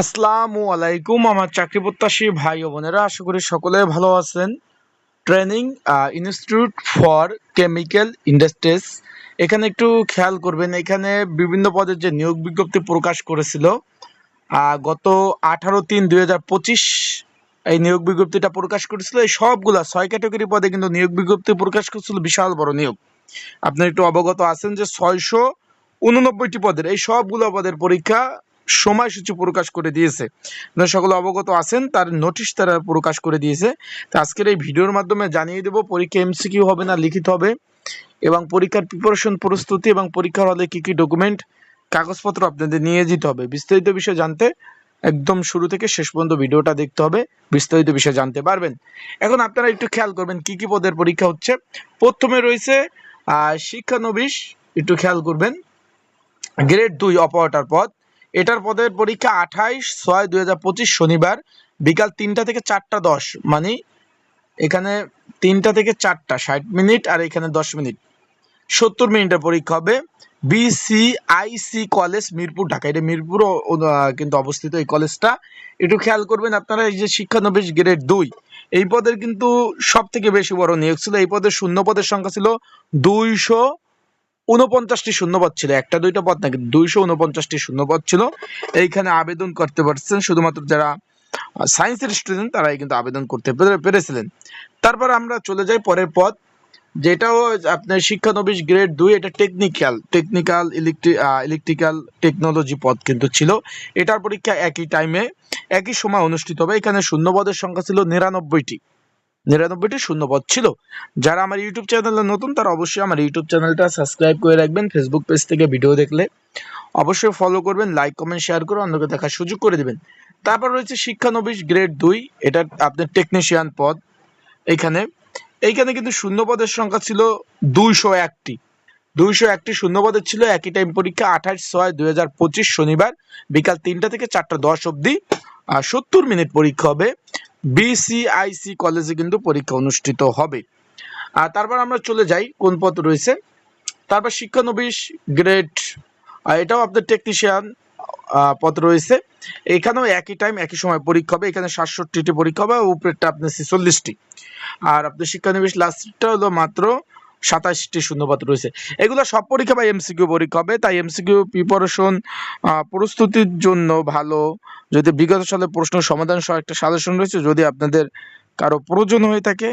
আসসালামু আলাইকুম, আমার চাকরি প্রত্যাশী ভাই ও বোনেরা, আশা করি সকলে ভালো আছেন। Training institute for chemical industries এখানে একটু খেয়াল করবেন, এখানে বিভিন্ন পদের যে নিয়োগ বিজ্ঞপ্তি প্রকাশ করেছিল গত আঠারো তিন দুই এই নিয়োগ বিজ্ঞপ্তিটা প্রকাশ করেছিল। এই সবগুলা ছয় ক্যাটাগরি পদে কিন্তু নিয়োগ বিজ্ঞপ্তি প্রকাশ করেছিল, বিশাল বড় নিয়োগ। আপনি একটু অবগত আছেন যে ছয়শো উননব্বইটি পদের, এই সবগুলো পদের পরীক্ষা সময়সূচি প্রকাশ করে দিয়েছে। সকলে অবগত আছেন, তার নোটিশ তারা প্রকাশ করে দিয়েছে। তো আজকের এই ভিডিওর মাধ্যমে জানিয়ে দেব, পরীক্ষা এমসিকিউ হবে না, লিখিত হবে এবং পরীক্ষার প্রিপারেশন প্রস্তুতি এবং পরীক্ষার হলে কী কী ডকুমেন্ট কাগজপত্র আপনাদের নিয়ে যেতে হবে, বিস্তারিত বিষয় জানতে একদম শুরু থেকে শেষ পর্যন্ত ভিডিওটা দেখতে হবে, বিস্তারিত বিষয় জানতে পারবেন। এখন আপনারা একটু খেয়াল করবেন, কি কি পদের পরীক্ষা হচ্ছে। প্রথমে রয়েছে শিক্ষানবিশ, একটু খেয়াল করবেন। গ্রেড দুই, অপারেটর পদ। এটার পদের পরীক্ষা আঠাইশ ছয় দুই শনিবার, বিকাল তিনটা থেকে চারটা দশ মানে এখানে তিনটা থেকে চারটা, ষাট মিনিট আর এখানে দশ মিনিট। সত্তর মিনিটের পরীক্ষা হবে বিসিআইসি কলেজ মিরপুর, ঢাকা। এটা মিরপুর কিন্তু অবস্থিত এই কলেজটা। একটু খেয়াল করবেন, আপনারা এই যে শিক্ষানবিশ গ্রেড দুই, এই পদের কিন্তু সব থেকে বেশি বড় নিয়োগ ছিল। এই পদের শূন্য পদের সংখ্যা ছিল দুইশো উনপঞ্চাশটি শূন্যপদ ছিল। একটা, দুইটা পদ নাকি? দুইশো উনপঞ্চাশটি শূন্যপদ ছিল। এইখানে আবেদন করতে পারছেন, শুধুমাত্র যারা সায়েন্সের স্টুডেন্ট তারাই কিন্তু আবেদন করতে পেরে- পেরেছিলেন। তারপর আমরা চলে যাই পরের পদ, যেটাও আপনার শিক্ষানবিশ গ্রেড দুই, এটা technical technical electri electrical technology পদ কিন্তু ছিল। এটার পরীক্ষা একই টাইমে একই সময় অনুষ্ঠিত হবে। এখানে শূন্যপদের সংখ্যা ছিল নিরানব্বইটি। নিরানব্বইটি শূন্যপদ ছিল। যারা আমার ইউটিউব চ্যানেলে নতুন, তারা অবশ্যই আমার ইউটিউব চ্যানেলটা সাবস্ক্রাইব করে রাখবেন ফেসবুক পেজ থেকে ভিডিও দেখলে। অবশ্যই ফলো করবেন লাইক কমেন্ট শেয়ার করে অন্যকে দেখার সুযোগ করে দেবেন। তারপর রয়েছে শিক্ষানবিশ গ্রেড দুই, এটা আপনার টেকনিশিয়ান পদ। এখানে এইখানে কিন্তু শূন্যপদের সংখ্যা ছিল দুইশো একটি। দুইশো একটি শূন্যপদের ছিল, একই টাইম পরীক্ষা আঠাশ ছয় দুই শনিবার, বিকাল তিনটা থেকে চারটা দশ অবধি সত্তর মিনিট পরীক্ষা হবে। বিসিআইসি কলেজে কিন্তু পরীক্ষা অনুষ্ঠিত হবে। আর তারপর আমরা চলে যাই, কোন পদ রয়েছে? তারপর শিক্ষানবিশ গ্রেড এটাও আপনার টেকনিশিয়ান পদ রয়েছে। এখানেও একই টাইম একই সময় পরীক্ষা হবে। এখানে সাতষট্টিটি পরীক্ষা হবে উপরেরটা আপনার ছেচল্লিশটি আর আপনার শিক্ষানবিশ লাস্টটা হলো মাত্র সাতাশটি শূন্যপদ রয়েছে। এগুলো সব পরীক্ষা বা এমসিকিউ পরীক্ষা হবে। তাই এমসিকিউ প্রিপারেশন প্রস্তুতির জন্য ভালো যদি বিগত সালে প্রশ্ন সমাধান সহ একটা সাজেশন রয়েছে, যদি আপনাদের কারও প্রয়োজন হয়ে থাকে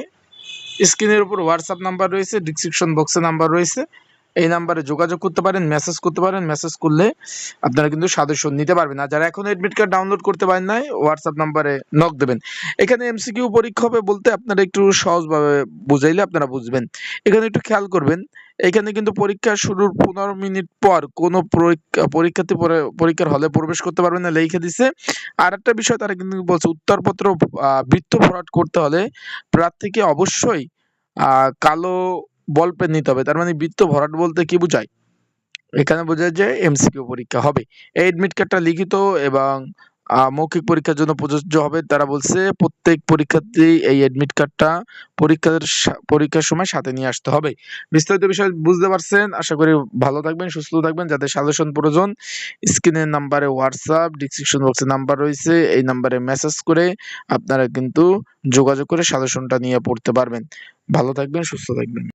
স্ক্রিনের উপর হোয়াটসঅ্যাপ নাম্বার রয়েছে ডিসক্রিপশন বক্সে নাম্বার রয়েছে। এই নাম্বারে যোগাযোগ করতে পারেন মেসেজ করতে পারেন মেসেজ করলে আপনারা কিন্তু সাজেশন নিতে পারবেন। আর যারা এখন এডমিট কার্ড ডাউনলোড করতে পারেন নাই হোয়াটসঅ্যাপ নাম্বারে নক দেবেন। এখানে এমসিকিউ পরীক্ষা হবে বলতে আপনারা একটু সহজভাবে বুঝাইলে আপনারা বুঝবেন। এখানে একটু খেয়াল করবেন, এখানে কিন্তু পরীক্ষা শুরুর পনেরো মিনিট পর কোনো পরীক্ষা পরীক্ষার্থী পরে- পরীক্ষার হলে প্রবেশ করতে পারবে না, লিখে দিছে। আর একটা বিষয় তারা কিন্তু বলছে, উত্তরপত্র বৃত্ত ভরাট করতে হলে প্রার্থীকে অবশ্যই কালো বল পেন নিতে হবে। তার মানে বৃত্ত ভরাট বলতে কি বোঝায়? এখানে বোঝায় যে এমসিকিউ পরীক্ষা হবে। এই এডমিট কার্ডটা লিখিত এবং মৌখিক পরীক্ষার জন্য প্রযোজ্য হবে। তারা বলছে প্রত্যেক পরীক্ষার্থী এই এডমিট কার্ডটা পরীক্ষার পরীক্ষার সময় সাথে নিয়ে আসতে হবে। বিস্তারিত বিষয় বুঝতে পারছেন? আশা করি ভালো থাকবেন, সুস্থ থাকবেন। যাদের সাজেশন প্রয়োজন স্ক্রিনের নাম্বারে হোয়াটসঅ্যাপ ডিসক্রিপশন বক্সে নাম্বার রয়েছে। এই নাম্বারে মেসেজ করে আপনারা কিন্তু যোগাযোগ করে সাজেশনটা নিয়ে পড়তে পারবেন। ভালো থাকবেন, সুস্থ থাকবেন।